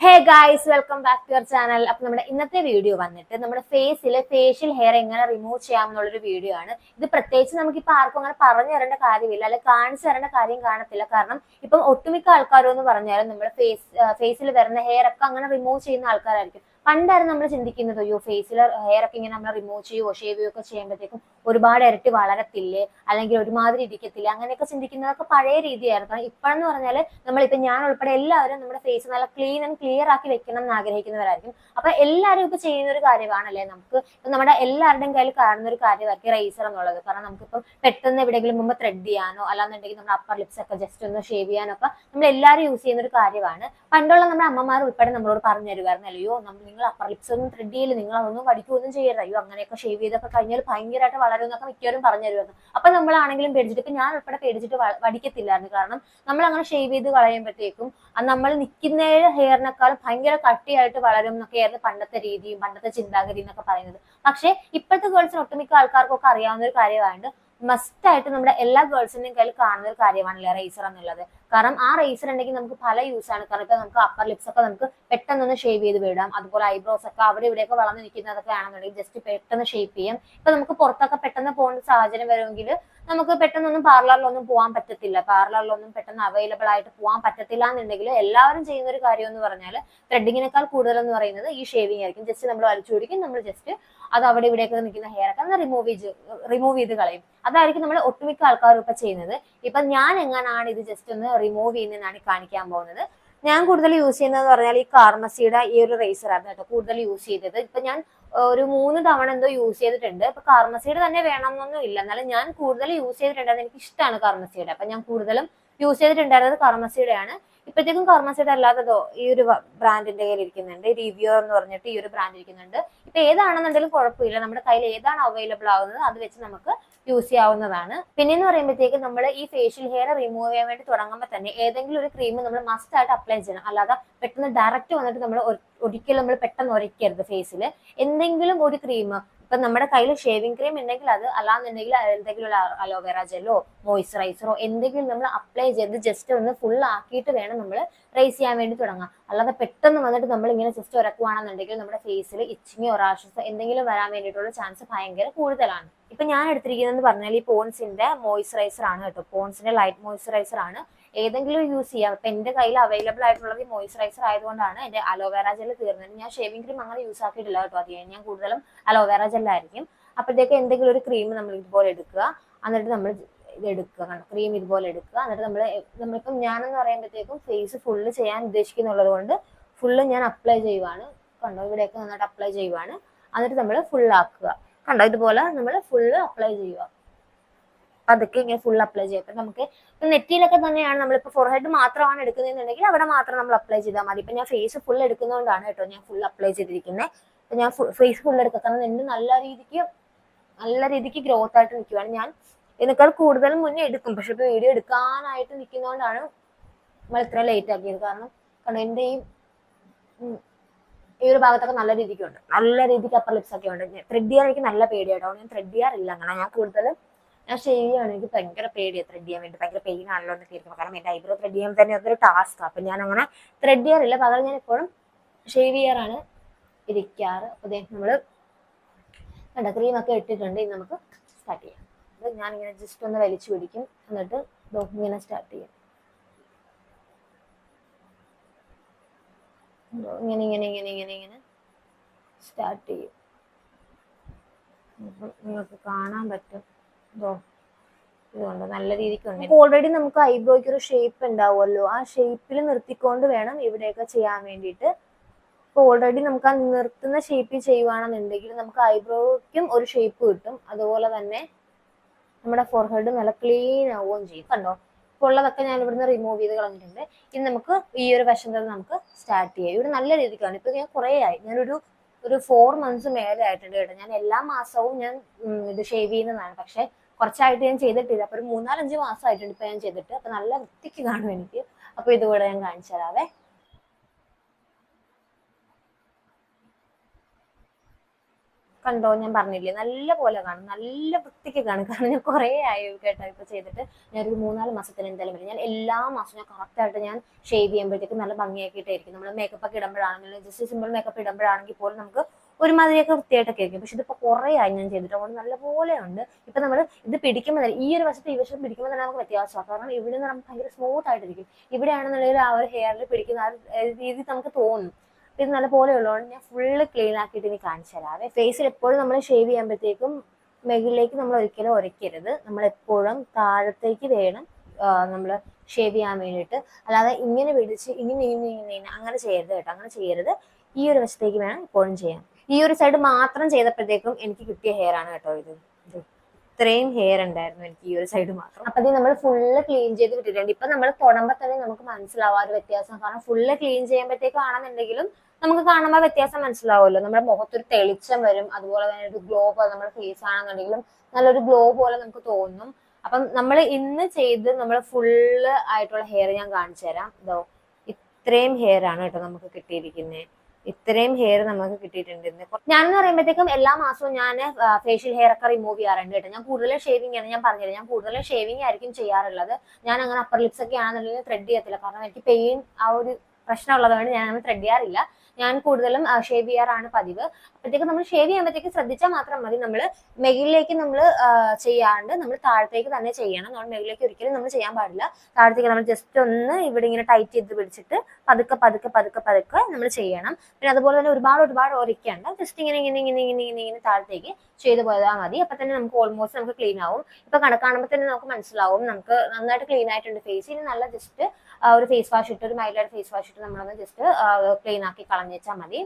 Hey guys welcome back to your channel അപ്പൊ നമ്മുടെ ഇന്നത്തെ വീഡിയോ വന്നിട്ട് നമ്മുടെ ഫേസിൽ ഫേഷ്യൽ ഹെയർ എങ്ങനെ റിമൂവ് ചെയ്യാം എന്നുള്ളൊരു വീഡിയോ ആണ്. ഇത് പ്രത്യേകിച്ച് നമുക്കിപ്പോൾ ആർക്കും അങ്ങനെ പറഞ്ഞു തരേണ്ട കാര്യമില്ല അല്ലെ കാണിച്ചു തരേണ്ട കാര്യം കാണത്തില്ല. കാരണം ഇപ്പം ഒട്ടുമിക്ക ആൾക്കാരും എന്ന് പറഞ്ഞാലും നമ്മുടെ ഫേസ് ഫേസിൽ വരുന്ന ഹെയർ ഒക്കെ അങ്ങനെ റിമൂവ് ചെയ്യുന്ന ആൾക്കാരായിരിക്കും. പണ്ടായിരുന്നു നമ്മൾ ചിന്തിക്കുന്നത് അയ്യോ ഫേസിൽ ഹെയർ ഒക്കെ ഇങ്ങനെ നമ്മൾ റിമൂവ് ചെയ്യുവോ ഷേവ് ചെയ്യുകയോ ഒക്കെ ചെയ്യുമ്പോഴത്തേക്കും ഒരുപാട് ഇരട്ടി വളരത്തില്ലേ? അല്ലെങ്കിൽ ഒരുമാതിരി ഇരിക്കത്തില്ല? അങ്ങനെയൊക്കെ ചിന്തിക്കുന്നതൊക്കെ പഴയ രീതിയായിരുന്നു. ഇപ്പോഴെന്ന് പറഞ്ഞാൽ നമ്മളിപ്പോൾ ഞാൻ ഉൾപ്പെടെ എല്ലാവരും നമ്മുടെ ഫേസ് നല്ല ക്ലീൻ ആൻഡ് ക്ലിയർ ആക്കി വെക്കണം എന്ന് ആഗ്രഹിക്കുന്നവരായിരിക്കും. അപ്പൊ എല്ലാവരും ഇപ്പൊ ചെയ്യുന്ന ഒരു കാര്യമാണല്ലേ? നമുക്ക് നമ്മുടെ എല്ലാവരുടെയും കയ്യിൽ കാണുന്ന ഒരു കാര്യമായിരിക്കും റേസർ എന്നുള്ളത്. കാരണം നമുക്കിപ്പം പെട്ടെന്ന് എവിടെയെങ്കിലും മുമ്പ് ത്രെഡ് ചെയ്യാനോ അല്ലാന്നുണ്ടെങ്കിൽ നമ്മുടെ അപ്പർ ലിപ്സ് ഒക്കെ ജസ്റ്റ് ഒന്ന് ഷേവ് ചെയ്യാനൊക്കെ നമ്മൾ എല്ലാവരും യൂസ് ചെയ്യുന്ന ഒരു കാര്യമാണ്. പണ്ടുള്ള നമ്മുടെ അമ്മമാർ ഉൾപ്പെടെ നമ്മളോട് പറഞ്ഞു തരുമായിരുന്നു. അല്ലയോ നമ്മൾ അപ്പർ ലിപ്സ് ഒന്നും ത്രെഡ് ചെയ്യില്ല നിങ്ങൾ അതൊന്നും കടിക്കുകയൊന്നും ചെയ്യരുത്. അയ്യോ അങ്ങനെയൊക്കെ ഷേവ് ചെയ്തൊക്കെ കഴിഞ്ഞാൽ ഭയങ്കരമായിട്ട് വളരും എന്നൊക്കെ മിക്കവരും പറഞ്ഞു തരുമെന്ന് അപ്പൊ നമ്മളാണെങ്കിലും പേടിച്ചിട്ട് ഇപ്പൊ ഞാൻ ഉൾപ്പെടെ പേടിച്ചിട്ട് വടിക്കത്തില്ലായിരുന്നു. കാരണം നമ്മൾ അങ്ങനെ ഷേവ് ചെയ്ത് കളയുമ്പോഴത്തേക്കും നമ്മൾ നിൽക്കുന്ന ഹെയറിനെക്കാളും ഭയങ്കര കട്ടിയായിട്ട് വളരും എന്നൊക്കെയായിരുന്നു പണ്ടത്തെ രീതിയും പണ്ടത്തെ ചിന്താഗതി എന്നൊക്കെ പറയുന്നത്. പക്ഷേ ഇപ്പോഴത്തെ ഗേൾസിന് ഒട്ടുമിക്ക ആൾക്കാർക്കൊക്കെ അറിയാവുന്ന ഒരു കാര്യമായിട്ട് മസ്റ്റ് ആയിട്ട് നമ്മുടെ എല്ലാ ഗേൾസിന്റെയും കയ്യിൽ കാണുന്ന ഒരു കാര്യമാണല്ലേ റേസർ എന്നുള്ളത്. കാരണം ആ റേസർ ഉണ്ടെങ്കിൽ നമുക്ക് പല യൂസ് ആണ്. കാരണം ഇപ്പൊ നമുക്ക് അപ്പർ ലിപ്സ് ഒക്കെ നമുക്ക് പെട്ടെന്ന് ഷേവ് ചെയ്ത് വിടാം. അതുപോലെ ഐബ്രോസ് ഒക്കെ അവിടെ ഇവിടെയൊക്കെ വളർന്നു നിൽക്കുന്നതൊക്കെ ആണെന്നുണ്ടെങ്കിൽ ജസ്റ്റ് പെട്ടെന്ന് ഷേപ്പ് ചെയ്യാം. ഇപ്പൊ നമുക്ക് പുറത്തൊക്കെ പെട്ടെന്ന് പോകേണ്ട സാഹചര്യം വരുമെങ്കിൽ നമുക്ക് പെട്ടെന്നൊന്നും പാർലറിലൊന്നും പോകാൻ പറ്റത്തില്ല. പാർലറിലൊന്നും പെട്ടെന്ന് അവൈലബിൾ ആയിട്ട് പോകാൻ പറ്റത്തില്ല എന്നുണ്ടെങ്കിൽ എല്ലാവരും ചെയ്യുന്ന ഒരു കാര്യം എന്ന് പറഞ്ഞാൽ ത്രെഡിങ്ങിനേക്കാൾ കൂടുതൽ എന്ന് പറയുന്നത് ഈ ഷേവിംഗ് ആയിരിക്കും. ജസ്റ്റ് നമ്മൾ വലിച്ചു പിടിക്കും നമ്മൾ ജസ്റ്റ് അത് അവിടെ ഇവിടെയൊക്കെ നിൽക്കുന്ന ഹെയർ ഒക്കെ റിമൂവ് ചെയ്ത് റിമൂവ് ചെയ്ത് കളയും. അതായിരിക്കും നമ്മൾ ഒട്ടുമിക്ക ആൾക്കാരും ഇപ്പൊ ചെയ്യുന്നത്. ഇപ്പൊ ഞാൻ എങ്ങനെയാണ് ഇത് ജസ്റ്റ് ഒന്ന് റിമൂവ് ചെയ്യുന്നതെന്നാണ് കാണിക്കാൻ പോകുന്നത്. ഞാൻ കൂടുതൽ യൂസ് ചെയ്യുന്നതെന്ന് പറഞ്ഞാൽ ഈ കാർമസിയുടെ ഈ ഒരു റേസർ ആണ് കേട്ടോ കൂടുതൽ യൂസ് ചെയ്തത്. ഇപ്പൊ ഞാൻ ഒരു മൂന്ന് തവണ എന്തോ യൂസ് ചെയ്തിട്ടുണ്ട്. ഇപ്പൊ കാർമസിയുടെ തന്നെ വേണമെന്നൊന്നും ഇല്ല. എന്നാലും ഞാൻ കൂടുതൽ യൂസ് ചെയ്തിട്ടുണ്ടായിരുന്നത് എനിക്ക് ഇഷ്ടമാണ് കാർമസിയുടെ. അപ്പൊ ഞാൻ കൂടുതലും യൂസ് ചെയ്തിട്ടുണ്ടായിരുന്നത് കാർമസിയുടെ ആണ് ഇപ്പോഴത്തേക്കും കാർമസിയുടെ അല്ലാത്തതോ ഈ ഒരു ബ്രാൻഡിന്റെ കയ്യിൽ ഇരിക്കുന്നുണ്ട്. റിവ്യൂ എന്ന് പറഞ്ഞിട്ട് ഈ ഒരു ബ്രാൻഡ് ഇരിക്കുന്നുണ്ട്. ഇപ്പൊ ഏതാണെന്നുണ്ടെങ്കിലും കുഴപ്പമില്ല. നമ്മുടെ കയ്യിൽ ഏതാണ് അവൈലബിൾ ആവുന്നത് അത് വെച്ച് നമുക്ക് യൂസ് ചെയ്യാവുന്നതാണ്. പിന്നെ എന്ന് പറയുമ്പോഴത്തേക്ക് നമ്മൾ ഈ ഫേഷ്യൽ ഹെയർ റിമൂവ് ചെയ്യാൻ വേണ്ടി തുടങ്ങുമ്പോൾ തന്നെ ഏതെങ്കിലും ഒരു ക്രീം നമ്മൾ മസ്റ്റ് ആയിട്ട് അപ്ലൈ ചെയ്യണം. അല്ലാതെ പെട്ടെന്ന് ഡയറക്റ്റ് വന്നിട്ട് നമ്മൾ ഒരിക്കലും നമ്മൾ പെട്ടെന്ന് ഉരയ്ക്കരുത് ഫേസിൽ എന്തെങ്കിലും ഒരു ക്രീം ഇപ്പൊ നമ്മുടെ കയ്യിൽ ഷേവിംഗ് ക്രീം ഉണ്ടെങ്കിൽ അത് അല്ലാന്നുണ്ടെങ്കിൽ എന്തെങ്കിലും അലോവേറ ജെല്ലോ മോയിസ്ചറൈസറോ എന്തെങ്കിലും നമ്മൾ അപ്ലൈ ചെയ്ത് ജസ്റ്റ് ഒന്ന് ഫുൾ ആക്കിയിട്ട് വേണം നമ്മൾ റേസ് ചെയ്യാൻ വേണ്ടി തുടങ്ങാം അല്ലാതെ പെട്ടെന്ന് വന്നിട്ട് നമ്മൾ ഇങ്ങനെ ജസ്റ്റ് ഉരക്കുവാണെന്നുണ്ടെങ്കിൽ നമ്മുടെ ഫേസിൽ ഇച്ചിങ് ഒറാഷസ് എന്തെങ്കിലും വരാൻ വേണ്ടിയിട്ടുള്ള ചാൻസ് ഭയങ്കര കൂടുതലാണ്. ഇപ്പൊ ഞാൻ എടുത്തിരിക്കുന്നത് പറഞ്ഞാൽ ഈ പോൺസിന്റെ മോയിസ്ചറൈസർ ആണ് കേട്ടോ. പോൺസിന്റെ ലൈറ്റ് മോയിസ്ചറൈസർ ആണ്. ഏതെങ്കിലും യൂസ് ചെയ്യാം. അപ്പൊ എന്റെ കയ്യിൽ അവൈലബിൾ ആയിട്ടുള്ളത് മോയ്സ്ചറൈസർ ആയതുകൊണ്ടാണ് എന്റെ അലോവേറ ജെൽ തീർന്നത്. ഞാൻ ഷേവിംഗ് ക്രീം അങ്ങനെ യൂസ് ആക്കിയിട്ടില്ല കേട്ടോ. അത് ഞാൻ കൂടുതലും അലോവേറ ജെല്ലായിരിക്കും അപ്പോഴത്തേക്ക് എന്തെങ്കിലും ഒരു ക്രീം നമ്മൾ ഇതുപോലെ എടുക്കുക. എന്നിട്ട് നമ്മൾ ഇത് എടുക്കുക ക്രീം ഇതുപോലെ എടുക്കുക. എന്നിട്ട് നമ്മൾ നമ്മളിപ്പം ഞാനെന്ന് പറയുമ്പോഴത്തേക്കും ഫേസ് ഫുള്ള് ചെയ്യാൻ ഉദ്ദേശിക്കുന്നുള്ളത് കൊണ്ട് ഫുള്ള് ഞാൻ അപ്ലൈ ചെയ്യുവാണ്. കണ്ടോ? ഇവിടെയൊക്കെ നന്നായിട്ട് അപ്ലൈ ചെയ്യുവാണ്. എന്നിട്ട് നമ്മൾ ഫുൾ ആക്കുക. കണ്ടോ? ഇതുപോലെ നമ്മൾ ഫുള്ള് അപ്ലൈ ചെയ്യുക. അതൊക്കെ ഇങ്ങനെ ഫുൾ അപ്ലൈ ചെയ്യാം. ഇപ്പം നമുക്ക് ഇപ്പം നെറ്റിയിലൊക്കെ തന്നെയാണ് നമ്മളിപ്പോൾ ഫോർഹെഡ് മാത്രമാണ് എടുക്കുന്നതെന്നുണ്ടെങ്കിൽ അവിടെ മാത്രം നമ്മൾ അപ്ലൈ ചെയ്താൽ മതി. ഇപ്പം ഞാൻ ഫേസ് ഫുൾ എടുക്കുന്നതുകൊണ്ടാണ് കേട്ടോ ഞാൻ ഫുൾ അപ്ലൈ ചെയ്തിരിക്കുന്നത് അപ്പം ഞാൻ ഫേസ് ഫുൾ എടുക്കുക കാരണം എന്റെ നല്ല രീതിക്ക് നല്ല രീതിക്ക് ഗ്രോത്ത് ആയിട്ട് നിൽക്കുകയാണ് ഞാൻ. ഇതിനേക്കാൾ കൂടുതൽ മുന്നേ എടുക്കും. പക്ഷെ ഇപ്പൊ വീഡിയോ എടുക്കാനായിട്ട് നിൽക്കുന്നതുകൊണ്ടാണ് നമ്മൾ ഇത്ര ലേറ്റ് ആക്കിയത്. കാരണം കാരണം എന്റെ ഈ ഈ ഒരു ഭാഗത്തൊക്കെ നല്ല രീതിക്ക് ഉണ്ട്. നല്ല രീതിക്ക് അപ്പർ ലിപ്സ് ഒക്കെ ഉണ്ട്. ത്രെഡ് ചെയ്യാൻ എനിക്ക് നല്ല പേടിയാണ് ഞാൻ ത്രെഡ് ചെയ്യാറില്ല. അങ്ങനെ ഞാൻ കൂടുതലും ഞാൻ ഷേവ് എനിക്ക് ഭയങ്കര പേടിയാണ് ത്രെഡ് ചെയ്യാൻ വേണ്ടി. ഭയങ്കര പെയിൻ ആണല്ലോ എന്നൊക്കെ ഇരിക്കും കാരണം എന്റെ ഐബ്രോ ത്രെഡ് ചെയ്യാൻ തന്നെ അതൊരു ടാസ്ക് അപ്പം ഞാൻ അങ്ങനെ ത്രെഡ് ചെയ്യാറില്ല. പകരം ഞാൻ എപ്പോഴും ഷേവ് ചെയ്യാറാണ് ഇരിക്കാറ്. അപ്പോൾ നമ്മൾ കണ്ട ക്രീമൊക്കെ ഇട്ടിട്ടുണ്ട്. ഇനി നമുക്ക് സ്റ്റാർട്ട് ചെയ്യാം. ഞാൻ ഞാനിങ്ങനെ ജസ്റ്റ് ഒന്ന് വലിച്ചു പിടിക്കും. എന്നിട്ട് ഇങ്ങനെ സ്റ്റാർട്ട് ചെയ്യാം. ഇങ്ങനെ ഇങ്ങനെ ഇങ്ങനെ ഇങ്ങനെ ഇങ്ങനെ സ്റ്റാർട്ട് ചെയ്യും. നിങ്ങൾക്ക് കാണാൻ പറ്റും. നല്ല രീതിക്ക് ഓൾറെഡി നമുക്ക് ഐബ്രോയ്ക്ക് ഒരു ഷേപ്പ് ഉണ്ടാവുമല്ലോ. ആ ഷേപ്പിൽ നിർത്തിക്കൊണ്ട് വേണം ഇവിടെയൊക്കെ ചെയ്യാൻ വേണ്ടിയിട്ട്. ഇപ്പോൾ ഓൾറെഡി നമുക്ക് ആ നിർത്തുന്ന ഷേപ്പിൽ ചെയ്യുവാണെന്നുണ്ടെങ്കിൽ നമുക്ക് ഐബ്രോയ്ക്കും ഒരു ഷേപ്പ് കിട്ടും. അതുപോലെ തന്നെ നമ്മുടെ ഫോർഹെഡ് നല്ല ക്ലീൻ ആവുകയും ചെയ്യും. കണ്ടോ? ഇപ്പോൾ ഉള്ളതൊക്കെ ഞാൻ ഇവിടുന്ന് റിമൂവ് ചെയ്ത് കളഞ്ഞിട്ടുണ്ട്. ഇനി നമുക്ക് ഈ ഒരു വശം തന്നെ നമുക്ക് സ്റ്റാർട്ട് ചെയ്യാം. ഇവിടെ നല്ല രീതിക്കാണ് ഇപ്പൊ ഞാൻ കുറേ ആയി. ഞാനൊരു ഒരു ഫോർ മന്ത്സ് മേലെ ആയിട്ടുണ്ട് കേട്ടോ. ഞാൻ എല്ലാ മാസവും ഞാൻ ഇത് ഷേവ് ചെയ്യുന്നതാണ്. പക്ഷെ കുറച്ചായിട്ട് ഞാൻ ചെയ്തിട്ടില്ല. അപ്പൊ ഒരു മൂന്നാലഞ്ച് മാസമായിട്ടുണ്ട് ഇപ്പൊ ഞാൻ ചെയ്തിട്ട്. അപ്പൊ നല്ല വൃത്തിക്ക് കാണും എനിക്ക്. അപ്പൊ ഇതുകൂടെ ഞാൻ കാണിച്ചു തരാവേ. കണ്ടോ ഞാൻ പറഞ്ഞില്ലേ? നല്ല പോലെ കാണും. നല്ല വൃത്തിക്ക് കാണും. കാരണം ഞാൻ കുറേ ആയി കേട്ടോ ഇപ്പൊ ചെയ്തിട്ട്. ഞാൻ ഒരു മൂന്നാൽ മാസത്തിന് എന്തായാലും വരും. ഞാൻ എല്ലാ മാസവും ഞാൻ കറക്റ്റ് ആയിട്ട് ഞാൻ ഷേവ് ചെയ്യുമ്പോഴത്തേക്കും നല്ല ഭംഗിയാക്കിയിട്ടായിരിക്കും നമ്മൾ മേക്കപ്പ് ഒക്കെ ഇടുമ്പോഴാണെങ്കിലും ജസ്റ്റ് സിമ്പിൾ മേക്കപ്പ് ഇടുമ്പോഴാണെങ്കിൽ പോലും നമുക്ക് ഒരുമാതിരിയൊക്കെ വൃത്തിയായിട്ടൊക്കെ ആയിരിക്കും പക്ഷെ ഇതിപ്പോ കുറേ ആയി ഞാൻ ചെയ്തിട്ട് അതുകൊണ്ട് നല്ല ഉണ്ട്. ഇപ്പൊ നമ്മൾ ഇത് പിടിക്കുമ്പോൾ തന്നെ ഈ ഒരു വശത്ത് ഈ വശത്ത് പിടിക്കുമ്പോൾ തന്നെ നമുക്ക് വ്യത്യാസമാണ്. കാരണം ഇവിടെ നിന്ന് നമുക്ക് ഭയങ്കര സ്മൂത്ത് ആയിട്ടിരിക്കും. ഇവിടെയാണെന്നുണ്ടെങ്കിൽ ആ ഒരു ഹെയറിൽ പിടിക്കുന്ന ആ രീതി നമുക്ക് തോന്നും. ഇത് നല്ല പോലെ ഉള്ളതുകൊണ്ട് ഞാൻ ഫുള്ള് ക്ലീൻ ആക്കിയിട്ട് ഇനി കാണിച്ചു തരാവേ ഫേസിൽ എപ്പോഴും നമ്മൾ ഷേവ് ചെയ്യുമ്പോഴത്തേക്കും മുകളിലേക്ക് നമ്മൾ ഒരിക്കലും ഉരയ്ക്കരുത് നമ്മൾ എപ്പോഴും താഴത്തേക്ക് വേണം നമ്മൾ ഷേവ് ചെയ്യാൻ വേണ്ടിയിട്ട്. അല്ലാതെ ഇങ്ങനെ പിടിച്ച് ഇങ്ങനെ ഇങ്ങനെ ഇങ്ങനെ അങ്ങനെ ചെയ്യരുത് കേട്ടോ. അങ്ങനെ ചെയ്യരുത്. ഈ ഒരു വശത്തേക്ക് വേണം എപ്പോഴും ചെയ്യാൻ. ഈ ഒരു സൈഡ് മാത്രം ചെയ്തപ്പോഴത്തേക്കും എനിക്ക് കിട്ടിയ ഹെയർ ആണ് കേട്ടോ ഇത്. ഇത് ഇത്രയും ഹെയർ ഉണ്ടായിരുന്നു എനിക്ക് ഈ ഒരു സൈഡ് മാത്രം. അപ്പൊ നമ്മൾ ഫുള്ള് ക്ലീൻ ചെയ്ത് വിട്ടിട്ടുണ്ട്. ഇപ്പൊ നമ്മൾ തൊടുമ്പോൾ തന്നെ നമുക്ക് മനസ്സിലാവും വ്യത്യാസം. കാരണം ഫുള്ള് ക്ലീൻ ചെയ്യുമ്പോഴത്തേക്കാണെന്നുണ്ടെങ്കിലും നമുക്ക് കാണുമ്പോൾ വ്യത്യാസം മനസ്സിലാവുമല്ലോ. നമ്മുടെ മുഖത്തൊരു തെളിച്ചം വരും. അതുപോലെ തന്നെ ഒരു ഗ്ലോ പോലെ നമ്മുടെ ഫേസ് ആണെന്നുണ്ടെങ്കിലും നല്ലൊരു ഗ്ലോ പോലെ നമുക്ക് തോന്നും. അപ്പം നമ്മൾ ഇന്ന് ചെയ്ത് നമ്മൾ ഫുള്ള് ആയിട്ടുള്ള ഹെയർ ഞാൻ കാണിച്ചു തരാം ഇതോ ഇത്രയും ഹെയർ ആണ് കേട്ടോ നമുക്ക് കിട്ടിയിരിക്കുന്നത് ഇത്രയും ഹെയർ നമുക്ക് കിട്ടിയിട്ടുണ്ട്. ഞാൻ എന്ന് പറയുമ്പോഴത്തേക്കും എല്ലാ മാസവും ഞാൻ ഫേഷ്യൽ ഹെയർ ഒക്കെ റിമൂവ് ചെയ്യാറുണ്ട് കേട്ടോ. ഞാൻ കൂടുതലും ഷേവിംഗ് ആണ് ഞാൻ പറഞ്ഞത് ഞാൻ കൂടുതലും ഷേവിംഗ് ആയിരിക്കും ചെയ്യാറുള്ളത്. ഞാൻ അങ്ങനെ അപ്പർ ലിപ്സ് ഒക്കെ ആണെന്നുണ്ടെങ്കിൽ ത്രെഡ് ചെയ്യത്തില്ല. കാരണം എനിക്ക് പെയിൻ ആ ഒരു പ്രശ്നമുള്ളതുകൊണ്ട് ഞാൻ അങ്ങനെ ത്രെഡ് ചെയ്യാറില്ല. ഞാൻ കൂടുതലും ഷേവ് ചെയ്യാറാണ് പതിവ്. അപ്പോഴത്തേക്ക് നമ്മൾ ഷേവ് ചെയ്യുമ്പോഴത്തേക്ക് ശ്രദ്ധിച്ചാൽ മാത്രം മതി. നമ്മൾ മെയിലേക്ക് നമ്മൾ ചെയ്യാണ്ട് നമ്മൾ താഴത്തേക്ക് തന്നെ ചെയ്യണം. നമ്മൾ മെയിലേക്ക് ഒരിക്കലും നമ്മൾ ചെയ്യാൻ പാടില്ല. താഴത്തേക്ക് നമ്മൾ ജസ്റ്റ് ഒന്ന് ഇവിടെ ഇങ്ങനെ ടൈറ്റ് ചെയ്ത് പിടിച്ചിട്ട് പതുക്കെ പതുക്കെ പതുക്കെ പതുക്കെ നമ്മൾ ചെയ്യണം. പിന്നെ അതുപോലെ തന്നെ ഒരുപാട് ഒരുപാട് ഒരിക്കണ്ട ജസ്റ്റ് ഇങ്ങനെ ഇങ്ങനെ ഇങ്ങനെ ഇങ്ങനെ ഇങ്ങനെ ഇങ്ങനെ താഴത്തേക്ക് ചെയ്തു പോയാൽ മതി. അപ്പൊ തന്നെ നമുക്ക് ഓൾമോസ്റ്റ് നമുക്ക് ക്ലീൻ ആവും. ഇപ്പൊ കണക്കാണുമ്പോൾ തന്നെ നമുക്ക് മനസ്സിലാവും. നമുക്ക് നന്നായിട്ട് ക്ലീൻ ആയിട്ടുണ്ട് ഫേസ് ഇനി നല്ല ജസ്റ്റ് ഒരു ഫേസ് വാഷ് ഇട്ട് ഒരു മൈലായിട്ട് ഫേസ് വാഷ് ഇട്ട് നമ്മളൊന്ന് ജസ്റ്റ് ക്ലീൻ ആക്കി കളഞ്ഞേച്ചാൽ മതി.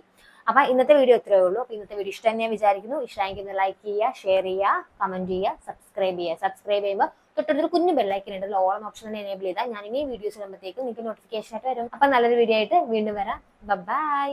അപ്പൊ ഇന്നത്തെ വീഡിയോ ഇത്രയേ ഉള്ളൂ. അപ്പൊ ഇന്നത്തെ വീഡിയോ ഇഷ്ടം തന്നെ വിചാരിക്കുന്നു. ഇഷ്ടമായിരിക്കുന്ന ലൈക്ക് ചെയ്യുക ഷെയർ ചെയ്യുക കമന്റ് ചെയ്യുക സബ്സ്ക്രൈബ് ചെയ്യുക. സബ്സ്ക്രൈബ് ചെയ്യുമ്പോൾ തൊട്ടൊരു കുഞ്ഞു ബെല്ലൈക്കൻ ഉണ്ട്. ഓൺ ഓപ്ഷൻ തന്നെ എനേബിൾ ചെയ്താൽ ഞാൻ ഇനി വീഡിയോസ് ഇടുമ്പോഴത്തേക്കും നിങ്ങൾക്ക് നോട്ടിഫിക്കേഷൻ ആയിട്ട് വരും. അപ്പൊ നല്ലൊരു വീഡിയോ ആയിട്ട് വീണ്ടും വരാം. ബൈ